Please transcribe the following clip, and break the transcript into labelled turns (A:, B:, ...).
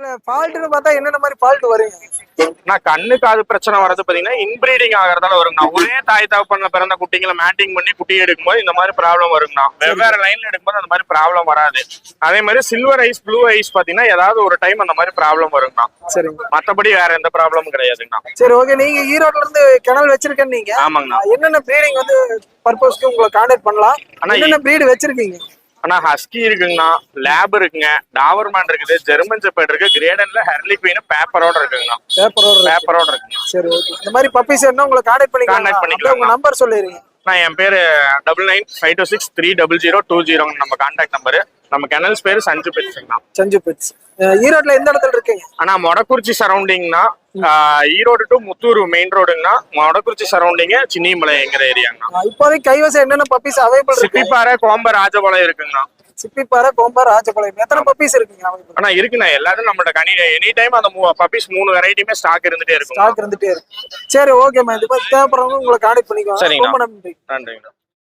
A: இதுல ஃபால்ட்னு பார்த்தா என்னென்ன மாதிரி ஃபால்ட் வருங்க
B: நான் கண்ணு காது பிரச்சனை வரது பாத்தீங்கன்னா இன்பிரீடிங் ஆகிறதால வருங்கண்ணா. ஒரே தாய் தகப்பன்ல பிறந்த குட்டிங்களை மேட்டிங் பண்ணி குட்டி எடுக்கும்போது இந்த மாதிரி ப்ராப்ளம் வருங்கண்ணா. வெவ்வேறு லைன்ல எடுக்கும்போது அந்த மாதிரி ப்ராப்ளம் வராது. அதே மாதிரி சில்வர் ஐஸ் ப்ளூ ஐஸ் பாத்தீங்கன்னா ஏதாவது ஒரு டைம் அந்த மாதிரி ப்ராப்ளம் வருங்கண்ணா.
A: சரிங்க.
B: மத்தபடி வேற எந்த ப்ராப்ளமும் கிடையாதுங்கண்ணா.
A: சரி ஓகே நீங்க ஈரோட்ல இருந்து கிணல் வச்சிருக்கேன்னு நீங்க.
B: ஆமாங்கண்ணா.
A: என்னென்ன ப்ரீடிங் வந்து பர்பஸ்க்கு உங்களை கான்டாக்ட் பண்ணலாம்?
B: அண்ணா,
A: என்னென்ன ப்ரீடு வச்சிருக்கீங்க?
B: ஆனா ஹஸ்கி இருக்குங்கண்ணா லேப் இருக்குங்க டாவர்மேன் இருக்குது ஜெர்மன் செப்பேட் இருக்கு கிரேடன்ல ஹெர்லி குயின் பேப்பரோட இருக்குங்கண்ணா.
A: பேப்பரோட
B: பேப்பரோட இருக்குங்க
A: சரி ஓகே இந்த மாதிரி பப்பீஸ் என்ன உங்களை கான்டாக்ட் பண்ணிக்கலாம்.
B: Contact பண்ணிக்கலாம்.
A: உங்க நம்பர் சொல்லிடுங்க
B: நான் என் பேரு double nine five two six three double zero two zero நம்ம கான்டாக்ட் நம்பரு நம்ம கெனல்ஸ் பேரு சஞ்சு பெட்ஸுங்கண்ணா
A: சஞ்சு பெட்ஸ் ஈரோட்ல எந்த இடத்துல இருக்கீங்க?
B: ஆனா மொடக்குறிச்சி சரௌண்டிங்னா ஈரோடு டு முத்தூர் மெயின் ரோடுங்கண்ணா மொடக்குறிச்சி சரௌண்டிங்க சின்னிமலைங்கிற ஏரியாங்கண்ணா
A: இப்போதைக்கு கைவசம் என்னென்ன பப்பீஸ் இருக்கு?
B: சிப்பிப்பாறை கோம்ப ராஜபாளையம் இருக்குங்கண்ணா.
A: சிப்பிப்பாறை கோம்பா ராஜபாளையம். எத்தனை பப்பீஸ் இருக்குங்க?
B: ஆனா இருக்குண்ணா. எல்லாரும் நம்மளோட கனி எனி டைம் அந்த பப்பீஸ் மூணு வெரைட்டியுமே ஸ்டாக் இருந்துட்டே இருக்கும்
A: ஸ்டாக் இருந்துட்டே இருக்கு. சரி ஓகேம்மா இந்த மாதிரி தேவைப்படுறவங்க உங்களை கான்டாக்ட் பண்ணிக்கோங்க. ரொம்ப நன்றி.
B: நன்றிங்கண்ணா.